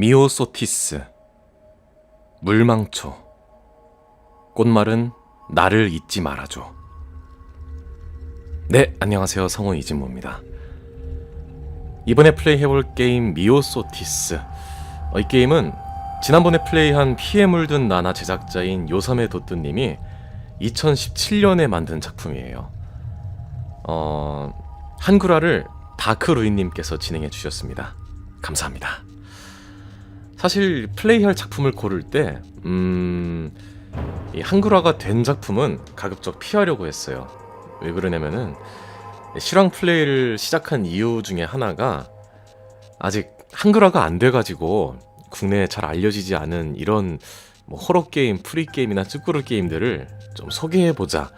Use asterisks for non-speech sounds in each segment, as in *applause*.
미오소티스 물망초. 꽃말은 나를 잊지 말아줘. 네 안녕하세요. 성우 이진모입니다. 이번에 플레이해볼 게임 미오소티스. 어, 이 게임은 지난번에 플레이한 피에 물든 나나 제작자인 요삼의 도뚜님이 2017년에 만든 작품이에요. 어, 한글화를 다크루인님께서 진행해 주셨습니다. 감사합니다 사실 플레이할 작품을 고를 때, 음, 이 한글화가 된 작품은 가급적 피하려고 했어요. 왜 그러냐면은 실황 플레이를 시작한 이유 중에 하나가 아직 한글화가 안 돼가지고 국내에 잘 알려지지 않은 이런 뭐 호러 게임, 프리 게임이나 쭈꾸루 게임들을 좀 소개해 보자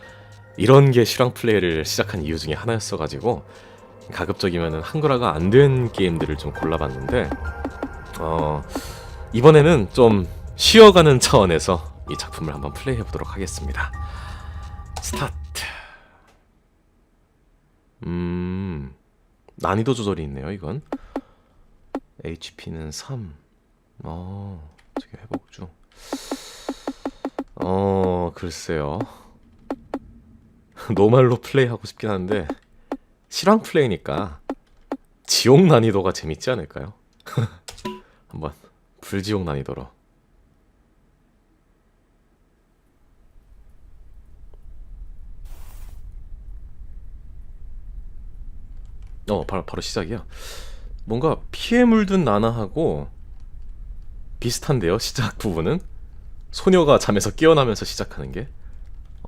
이런 게 실황 플레이를 시작한 이유 중에 하나였어가지고 가급적이면은 한글화가 안 된 게임들을 좀 골라봤는데 어, 이번에는 좀 쉬어가는 차원에서 이 작품을 한번 플레이해 보도록 하겠습니다. 스타트. 음, 난이도 조절이 있네요, 이건. HP는 3. 어, 저기 회복 중. 어, 글쎄요. *laughs* 노말로 플레이하고 싶긴 한데, 실황 플레이니까 지옥 난이도가 재밌지 않을까요? *laughs* 한번 불지옥 난이도로 어 바로 바로 시작이야. 뭔가 피에 물든 나나하고 비슷한데요 시작 부분은? 소녀가 잠에서 깨어나면서 시작하는 게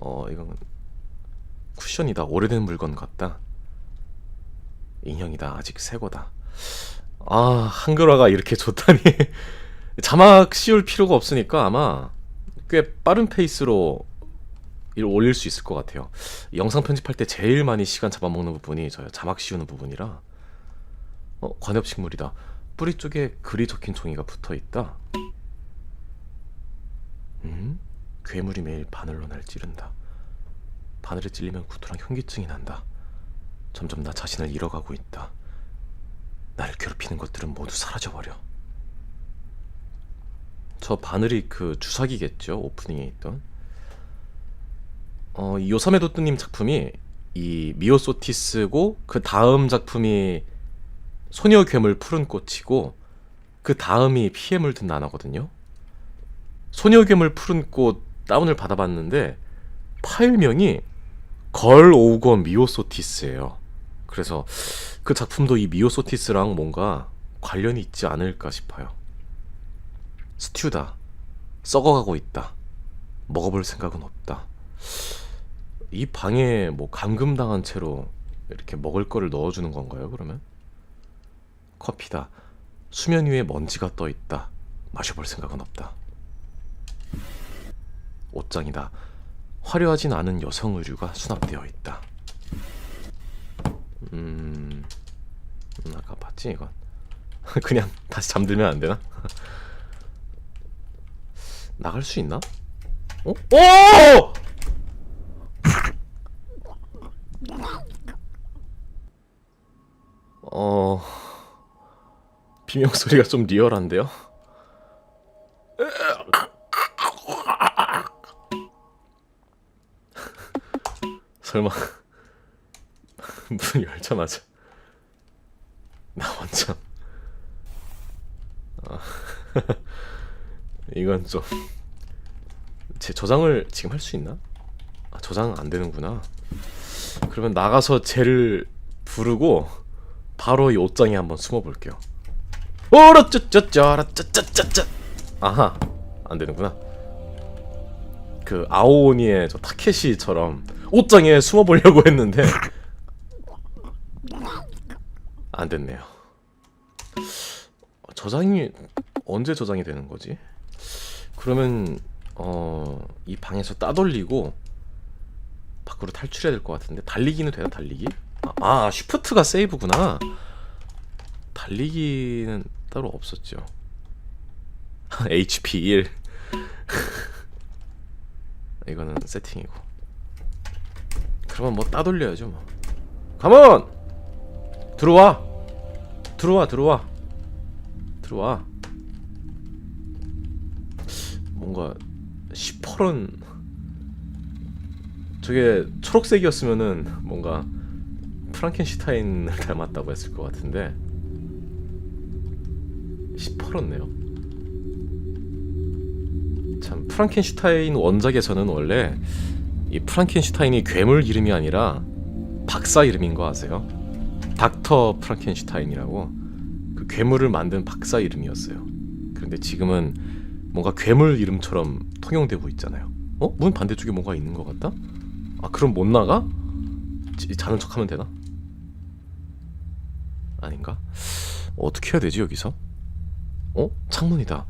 어 이건 쿠션이다. 오래된 물건 같다. 인형이다. 아직 새 거다 아 한글화가 이렇게 좋다니. *laughs* 자막 씌울 필요가 없으니까 아마 꽤 빠른 페이스로 일 올릴 수 있을 것 같아요. 영상 편집할 때 제일 많이 시간 잡아먹는 부분이 저 자막 씌우는 부분이라. 어 관엽식물이다. 뿌리 쪽에 글이 적힌 종이가 붙어있다. 음? 괴물이 매일 바늘로 날 찌른다. 바늘에 찔리면 구토랑 현기증이 난다. 점점 나 자신을 잃어가고 있다 나를 괴롭히는 것들은 모두 사라져버려. 저 바늘이 그 주사기겠죠 오프닝에 있던. 어, 이 요사메 도트님 작품이 이 미오소티스고 그 다음 작품이 소녀 괴물 푸른 꽃이고 그 다음이 피에 물든 나나거든요. 소녀 괴물 푸른 꽃 다운을 받아봤는데 파일명이 걸 오거 미오소티스예요. 그래서 그 작품도 이 미오소티스랑 뭔가 관련이 있지 않을까 싶어요. 스튜다. 썩어가고 있다. 먹어볼 생각은 없다. 이 방에 뭐 감금당한 채로 이렇게 먹을 거를 넣어주는 건가요, 그러면? 커피다. 수면 위에 먼지가 떠 있다. 마셔볼 생각은 없다. 옷장이다. 화려하진 않은 여성 의류가 수납되어 있다. 음, 음, 아까 봤지 이건 *laughs* 그냥 다시 잠들면 안 되나? *laughs* 나갈 수 있나? 어? 오! *laughs* 어 비명 소리가 좀 리얼한데요? 설마 문 *laughs* 열자마자 나 완전 아, *laughs* 이건 좀 제 저장을 지금 할 수 있나? 아, 저장 안 되는구나. 그러면 나가서 쟤를 부르고 바로 이 옷장에 한번 숨어 볼게요. 오라짜짜짜라짜짜짜짜 아하 안 되는구나. 그 아오니의 저 타케시처럼 옷장에 숨어 보려고 했는데 안 됐네요. 저장이 언제 저장이 되는 거지? 그러면 어, 이 방에서 따돌리고 밖으로 탈출해야 될 것 같은데 달리기는 되나 달리기? 아, 아 쉬프트가 세이브구나. 달리기는 따로 없었죠. *laughs* HP 1 *laughs* 이거는 세팅이고. 그러면 뭐 따돌려야죠 뭐. 가먼 들어와 들어와 들어와 들어와 뭔가 시퍼런 저게 초록색이었으면은 뭔가 프랑켄슈타인을 닮았다고 했을 것 같은데 시퍼렇네요. 참 프랑켄슈타인 원작에서는 원래 이 프랑켄슈타인이 괴물 이름이 아니라 박사 이름인 거 아세요? 닥터 프랑켄슈타인이라고 그 괴물을 만든 박사 이름이었어요. 그런데 지금은 뭔가 괴물 이름처럼 통용되고 있잖아요. 어? 문 반대쪽에 뭔가 있는 것 같다? 아 그럼 못 나가? 지- 자는 척하면 되나? 아닌가? 어떻게 해야 되지 여기서? 어? 창문이다.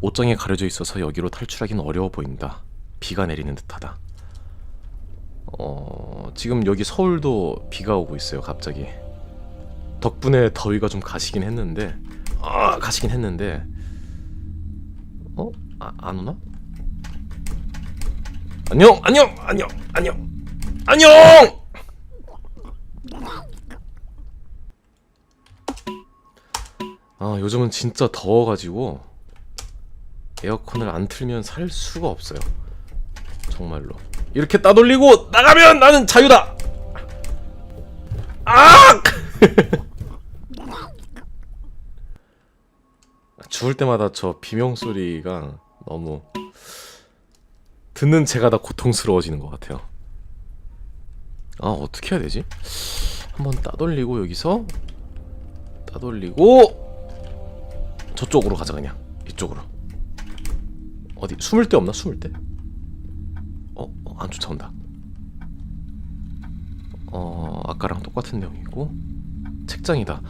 옷장에 가려져 있어서 여기로 탈출하기는 어려워 보인다. 비가 내리는 듯하다. 어, 지금 여기 서울도 비가 오고 있어요, 갑자기. 덕분에 더위가 좀 가시긴 했는데, 아, 가시긴 했는데, 어? 아, 안 오나? 안녕, 안녕, 안녕, 안녕, 안녕! 아, 요즘은 진짜 더워가지고 에어컨을 안 틀면 살 수가 없어요. 정말로. 이렇게 따돌리고 나가면 나는 자유다. 아! *laughs* 죽을 때마다 저 비명 소리가 너무 듣는 제가 다 고통스러워지는 것 같아요. 아 어떻게 해야 되지? 한번 따돌리고 여기서 따돌리고 저쪽으로 가자 그냥 이쪽으로 어디 숨을 데 없나 숨을 데? 안 쫓아온다. 어, 아까랑 똑같은 내용이고 책장이다.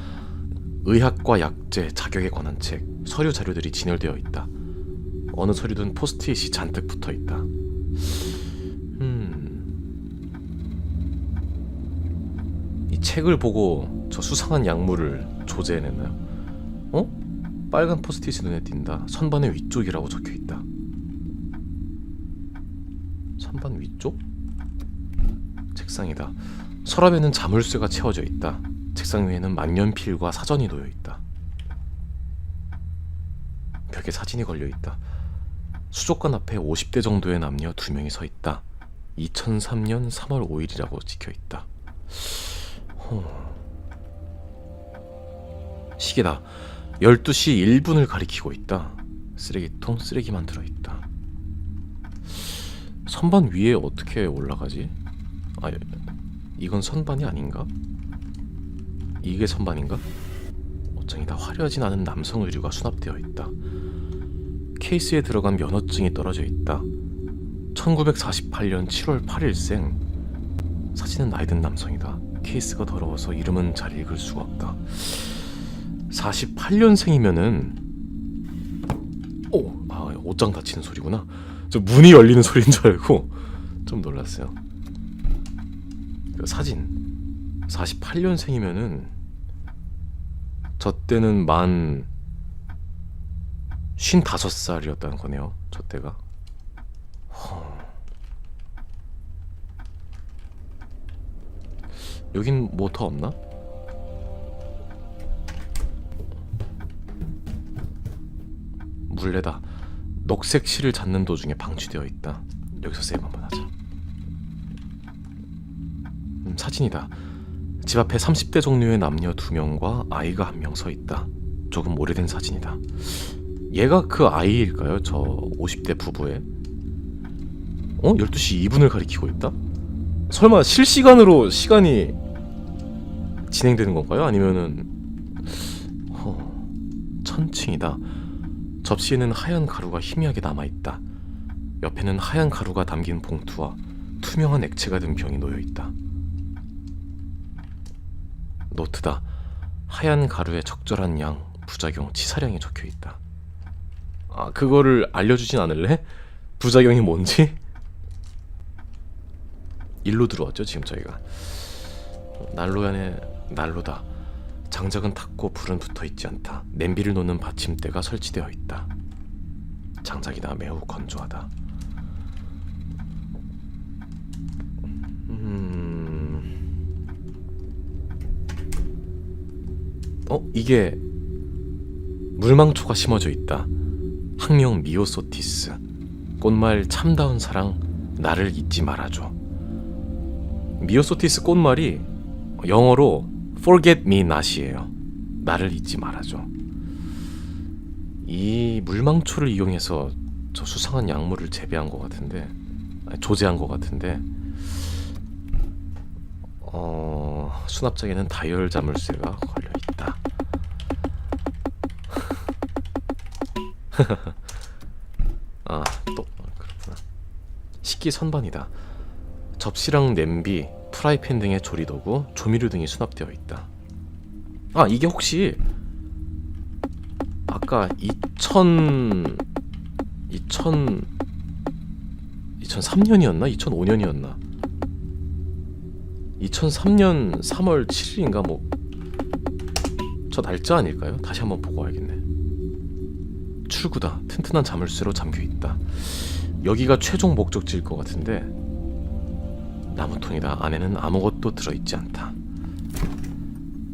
의학과 약제 자격에 관한 책, 서류 자료들이 진열되어 있다. 어느 서류든 포스트잇이 잔뜩 붙어 있다. 음. 이 책을 보고 저 수상한 약물을 조제해냈나요? 어? 빨간 포스트잇이 눈에 띈다. 선반의 위쪽이라고 적혀 있다. 선반 위쪽? 책상이다. 서랍에는 자물쇠가 채워져 있다. 책상 위에는 만년필과 사전이 놓여 있다. 벽에 사진이 걸려 있다. 수족관 앞에 50대 정도의 남녀 두 명이 서 있다. 2003년 3월 5일이라고 찍혀 있다. 호... 시계다. 12시 1분을 가리키고 있다. 쓰레기통 쓰레기만 들어 있다. 선반 위에 어떻게 올라가지? 아, 이건 선반이 아닌가? 이게 선반인가? 옷장이 다 화려하진 않은 남성 의류가 수납되어 있다. 케이스에 들어간 면허증이 떨어져 있다. 1948년 7월 8일생. 사진은 나이 든 남성이다. 케이스가 더러워서 이름은 잘 읽을 수가 없다. 48년생이면은 오, 아 옷장 닫히는 소리구나. 저 문이 열리는 소리인 줄 알고 좀 놀랐어요. 그 사진 48년생이면은 저 때는 만 55살이었다는 거네요. 저 때가. 허. 여긴 뭐더 없나? 물레다. 녹색 실을 찾는 도중에 방치되어 있다. 여기서 세이브 한번 하자. 음, 사진이다. 집 앞에 30대 종류의 남녀 두 명과 아이가 한 명 서 있다. 조금 오래된 사진이다. 얘가 그 아이일까요? 저 50대 부부의. 어? 12시 2분을 가리키고 있다? 설마 실시간으로 시간이 진행되는 건가요? 아니면은 허... 천칭이다. 접시에는 하얀 가루가 희미하게 남아 있다. 옆에는 하얀 가루가 담긴 봉투와 투명한 액체가 든 병이 놓여 있다. 노트다. 하얀 가루의 적절한 양, 부작용, 치사량이 적혀 있다. 아, 그거를 알려주진 않을래? 부작용이 뭔지? 일로 들어왔죠, 지금 저희가. 난로안에 난로다. 장작은 탔고 불은 붙어 있지 않다. 냄비를 놓는 받침대가 설치되어 있다. 장작이다 매우 건조하다. 음... 어 이게 물망초가 심어져 있다. 학명 미오소티스 꽃말 참다운 사랑 나를 잊지 말아줘 미오소티스 꽃말이 영어로 forget me not이에요 나를 잊지 말아줘 이 물망초를 이용해서 저 수상한 약물을 재배한 것 같은데 아니, 조제한 것 같은데 어 수납장에는 다이얼 자물쇠가 걸려 있다. *laughs* 아 또 그렇구나. 식기 선반이다. 접시랑 냄비, 프라이팬 등의 조리 도구, 조미료 등이 수납되어 있다. 아 이게 혹시 아까 2000 2000 2003년이었나 2005년이었나 2003년 3월 7일인가 뭐 저 날짜 아닐까요? 다시 한번 보고 와야겠네. 출구다. 튼튼한 자물쇠로 잠겨 있다. 여기가 최종 목적지일 것 같은데 나무통이다. 안에는 아무것도 들어있지 않다.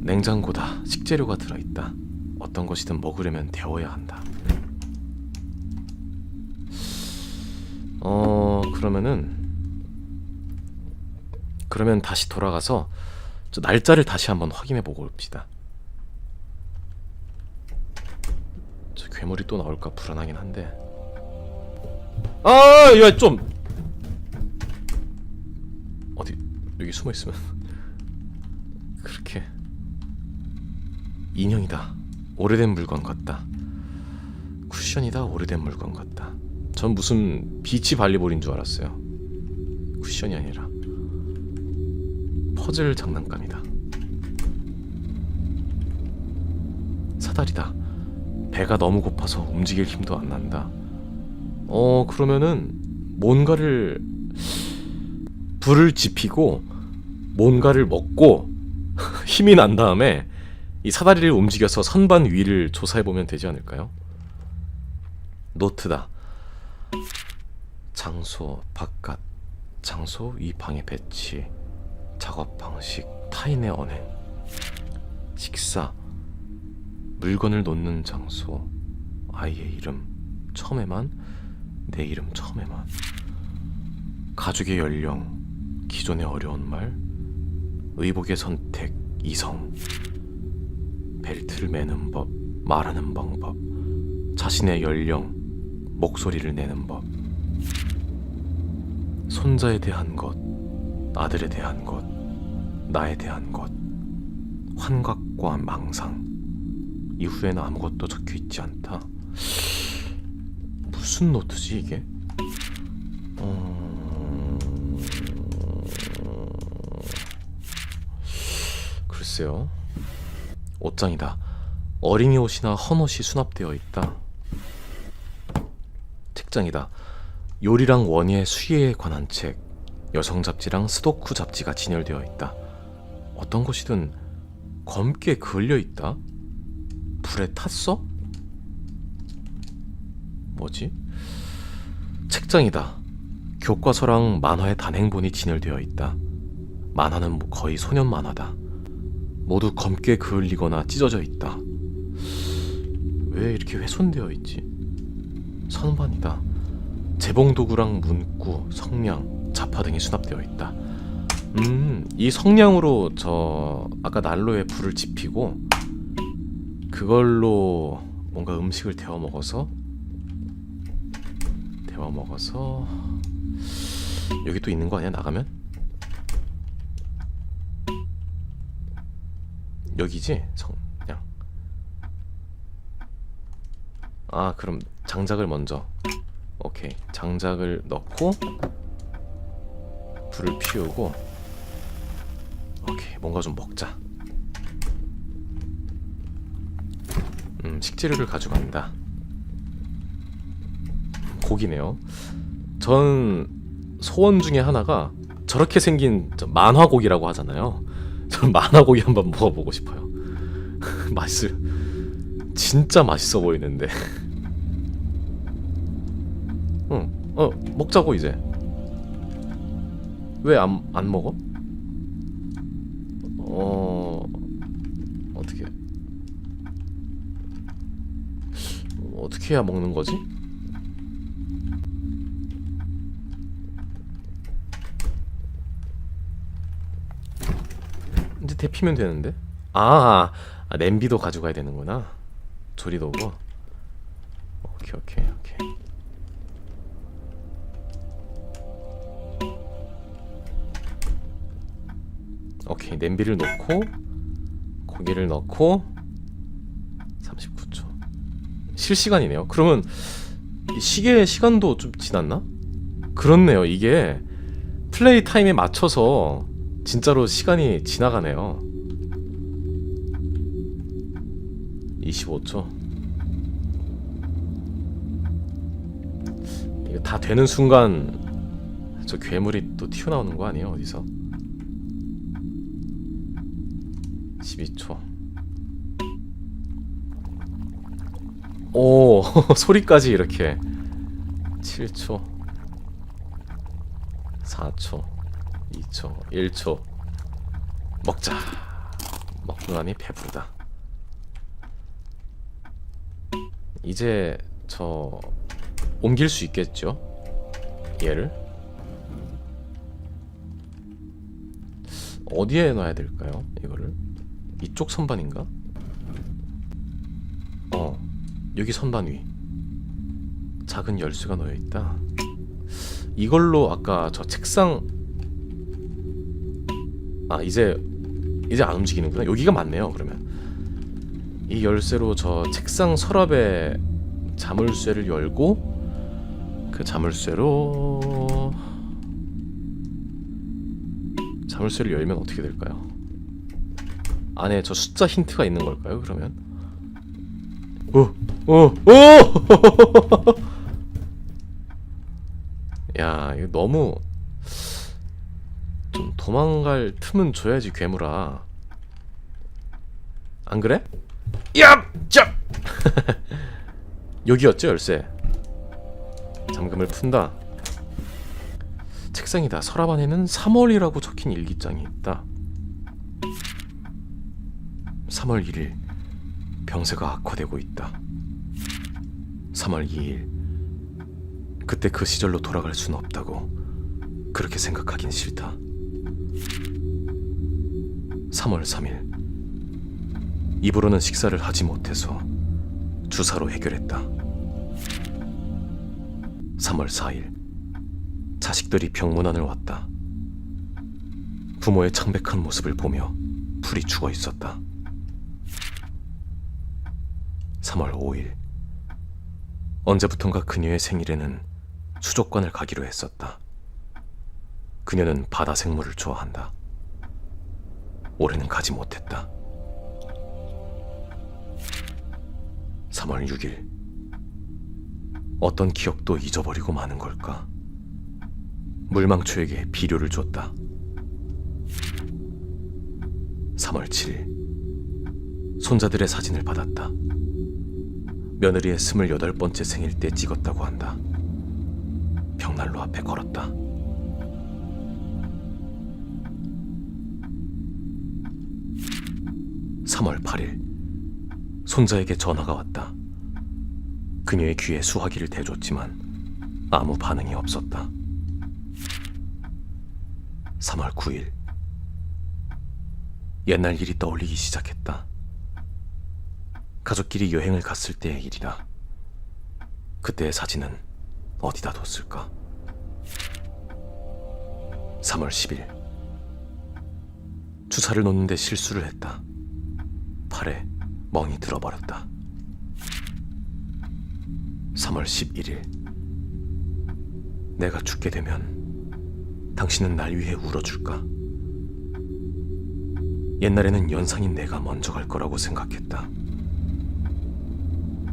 냉장고다. 식재료가 들어있다. 어떤 것이든 먹으려면 데워야 한다. 어 그러면은 그러면 다시 돌아가서 저 날짜를 다시 한번 확인해 보고 옵시다. 저 괴물이 또 나올까 불안하긴 한데. 아, 야 좀 어디 여기 숨어 있으면 *laughs* 그렇게 인형이다. 오래된 물건 같다. 쿠션이다. 오래된 물건 같다. 전 무슨 비치 발리볼인 줄 알았어요. 쿠션이 아니라 퍼즐 장난감이다. 사다리다. 배가 너무 고파서 움직일 힘도 안 난다. 어, 그러면은 뭔가를 불을 지피고 뭔가를 먹고 *laughs* 힘이 난 다음에 이 사다리를 움직여서 선반 위를 조사해 보면 되지 않을까요? 노트다. 장소 바깥 장소 이 방의 배치 작업 방식 타인의 언행 식사 물건을 놓는 장소 아이의 이름 처음에만 내 이름 처음에만 가족의 연령 기존의 어려운 말 의복의 선택 이성 벨트를 매는 법 말하는 방법 자신의 연령 목소리를 내는 법 손자에 대한 것 아들에 대한 것 나에 대한 것 환각과 망상 이후에는 아무것도 적혀 있지 않다. 무슨 노트지 이게? 어... 글쎄요 옷장이다 어린이 옷이나 헌 옷이 수납되어 있다 책장이다 요리랑 원예 수예에 관한 책 여성 잡지랑 스도쿠 잡지가 진열되어 있다. 어떤 것이든 검게 그을려 있다. 불에 탔어? 뭐지? 책장이다. 교과서랑 만화의 단행본이 진열되어 있다. 만화는 뭐 거의 소년 만화다. 모두 검게 그을리거나 찢어져 있다. 왜 이렇게 훼손되어 있지? 선반이다. 재봉 도구랑 문구, 성냥, 자파 등이 수납되어 있다. 음, 이 성냥으로 저 아까 난로에 불을 지피고 그걸로 뭔가 음식을 데워 먹어서 데워 먹어서 여기 또 있는 거 아니야 나가면? 여기지? 성냥. 아 그럼 장작을 먼저. 오케이. 장작을 넣고 불을 피우고. 오케이. 뭔가 좀 먹자. 음 식재료를 가져간다. 고기네요. 전 소원 중에 하나가 저렇게 생긴 저 만화고기라고 하잖아요 전 만화고기 한번 먹어보고 싶어요 *laughs* 맛있을 진짜 맛있어 보이는데 *laughs* 응, 어 먹자고 이제. 왜 안 안 먹어? 어 어떻게 어떻게 해야 먹는 거지? 이제 데피면 되는데? 아, 아 냄비도 가져가야 되는구나. 조리도구. 오케이 오케이 오케이. 오케이 냄비를 놓고 고기를 넣고 39초 실시간이네요 그러면 이 시계 시간도 좀 지났나? 그렇네요 이게 플레이 타임에 맞춰서 진짜로 시간이 지나가네요 25초 이거 다 되는 순간 저 괴물이 또 튀어나오는 거 아니에요 어디서 12초. 오, *laughs* 소리까지 이렇게. 7초. 4초. 2초. 1초. 먹자. 먹고 나니 배부르다. 이제 저 옮길 수 있겠죠? 얘를 어디에 놔야 될까요? 이거를 이쪽 선반인가? 어 여기 선반 위 작은 열쇠가 놓여 있다. 이걸로 아까 저 책상 아 이제 이제 안 움직이는구나. 여기가 맞네요. 그러면 이 열쇠로 저 책상 서랍에 자물쇠를 열고 그 자물쇠로 자물쇠를 열면 어떻게 될까요? 안에 저 숫자 힌트가 있는 걸까요? 그러면 오! 오! 오! *laughs* 야 이거 너무 좀 도망갈 틈은 줘야지 괴물아 안 그래? 야! 자! *laughs* 여기였죠 열쇠 잠금을 푼다 책상이다 서랍 안에는 3월이라고 적힌 일기장이 있다 3월 1일 병세가 악화되고 있다. 3월 2일 그때 그 시절로 돌아갈 수는 없다고 그렇게 생각하긴 싫다. 3월 3일 입으로는 식사를 하지 못해서 주사로 해결했다. 3월 4일 자식들이 병문안을 왔다. 부모의 창백한 모습을 보며 풀이 죽어 있었다. 3월 5일 언제부턴가 그녀의 생일에는 수족관을 가기로 했었다. 그녀는 바다 생물을 좋아한다. 올해는 가지 못했다. 3월 6일 어떤 기억도 잊어버리고 마는 걸까? 물망초에게 비료를 줬다. 3월 7일 손자들의 사진을 받았다. 며느리의 스물여덟 번째 생일 때 찍었다고 한다. 벽난로 앞에 걸었다. (3월 8일) 손자에게 전화가 왔다. 그녀의 귀에 수화기를 대줬지만 아무 반응이 없었다. 3월 9일 옛날 일이 떠올리기 시작했다. 가족끼리 여행을 갔을 때의 일이다. 그때의 사진은 어디다 뒀을까? 3월 10일 주사를 놓는데 실수를 했다. 팔에 멍이 들어버렸다. 3월 11일 내가 죽게 되면 당신은 날 위해 울어줄까? 옛날에는 연상인 내가 먼저 갈 거라고 생각했다.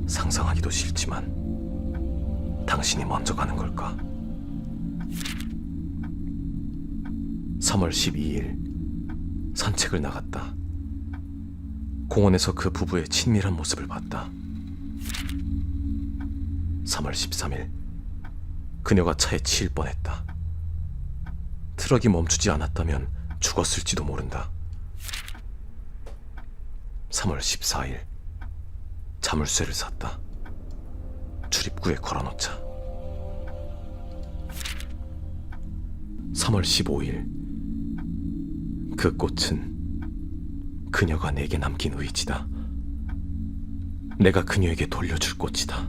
상상하기도 싫지만 당신이 먼저 가는 걸까? 3월 12일 산책을 나갔다. 공원에서 그 부부의 친밀한 모습을 봤다. 3월 13일 그녀가 차에 치일 뻔했다. 트럭이 멈추지 않았다면 죽었을지도 모른다. 3월 14일 자물쇠를 샀다. 출입구에 걸어놓자. 3월 15일 그 꽃은 그녀가 내게 남긴 의지다. 내가 그녀에게 돌려줄 꽃이다.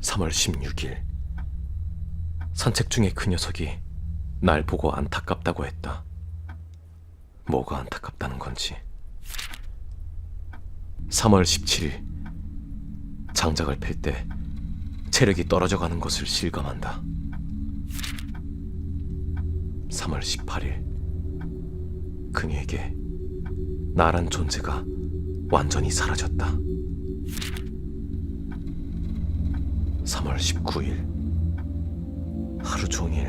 3월 16일 산책 중에 그 녀석이 날 보고 안타깝다고 했다. 뭐가 안타깝다는 건지. 3월 17일 장작을 팰때 체력이 떨어져 가는 것을 실감한다. 3월 18일 그녀에게 나란 존재가 완전히 사라졌다. 3월 19일 하루 종일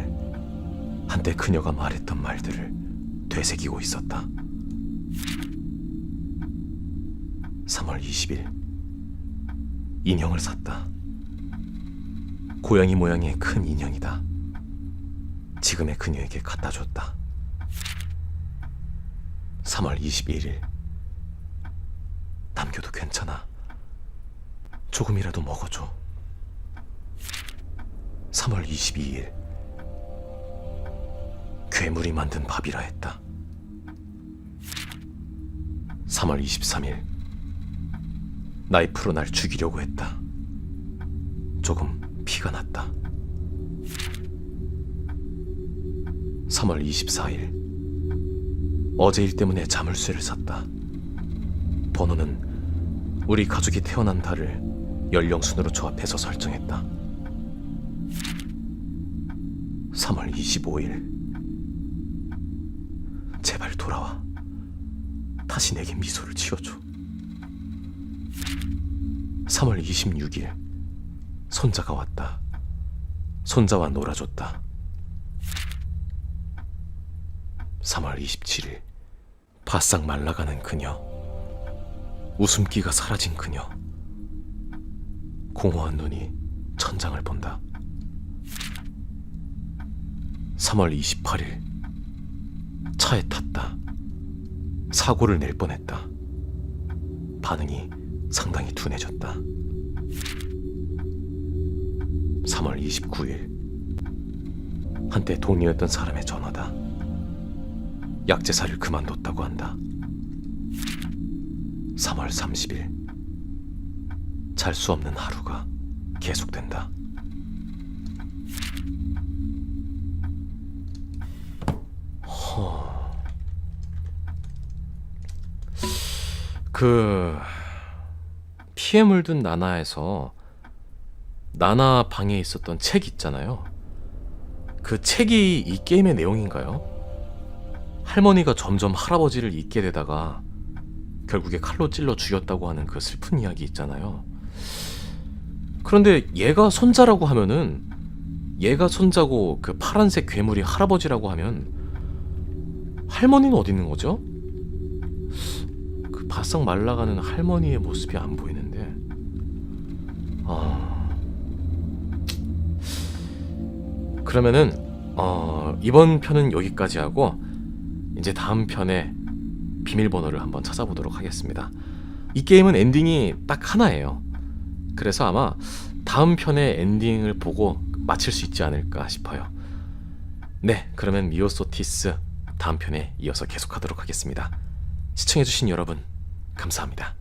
한때 그녀가 말했던 말들을 되새기고 있었다. 3월 20일 인형을 샀다. 고양이 모양의 큰 인형이다. 지금의 그녀에게 갖다 줬다. 3월 21일 남겨도 괜찮아. 조금이라도 먹어줘. 3월 22일 괴물이 만든 밥이라 했다. 3월 23일 나이프로 날 죽이려고 했다. 조금 피가 났다. 3월 24일 어제 일 때문에 자물쇠를 샀다. 번호는 우리 가족이 태어난 달을 연령순으로 조합해서 설정했다. 3월 25일 제발 돌아와. 다시 내게 미소를 지어줘. 3월 26일 손자가 왔다. 손자와 놀아줬다. 3월 27일 바싹 말라가는 그녀. 웃음기가 사라진 그녀. 공허한 눈이 천장을 본다. 3월 28일 차에 탔다. 사고를 낼 뻔했다. 반응이 상당히 둔해졌다. 3월 29일 한때 동료였던 사람의 전화다. 약제사를 그만뒀다고 한다. 3월 30일 잘 수 없는 하루가 계속된다. 허... 그 피해 물든 나나에서 나나 방에 있었던 책 있잖아요. 그 책이 이 게임의 내용인가요? 할머니가 점점 할아버지를 잊게 되다가 결국에 칼로 찔러 죽였다고 하는 그 슬픈 이야기 있잖아요. 그런데 얘가 손자라고 하면은 얘가 손자고 그 파란색 괴물이 할아버지라고 하면 할머니는 어디 있는 거죠? 그 바싹 말라가는 할머니의 모습이 안 보이는데. 아. 그러면은 어, 이번 편은 여기까지 하고 이제 다음 편에 비밀번호를 한번 찾아보도록 하겠습니다. 이 게임은 엔딩이 딱 하나예요. 그래서 아마 다음 편의 엔딩을 보고 마칠 수 있지 않을까 싶어요. 네, 그러면 미오소티스 다음 편에 이어서 계속하도록 하겠습니다. 시청해주신 여러분, 감사합니다.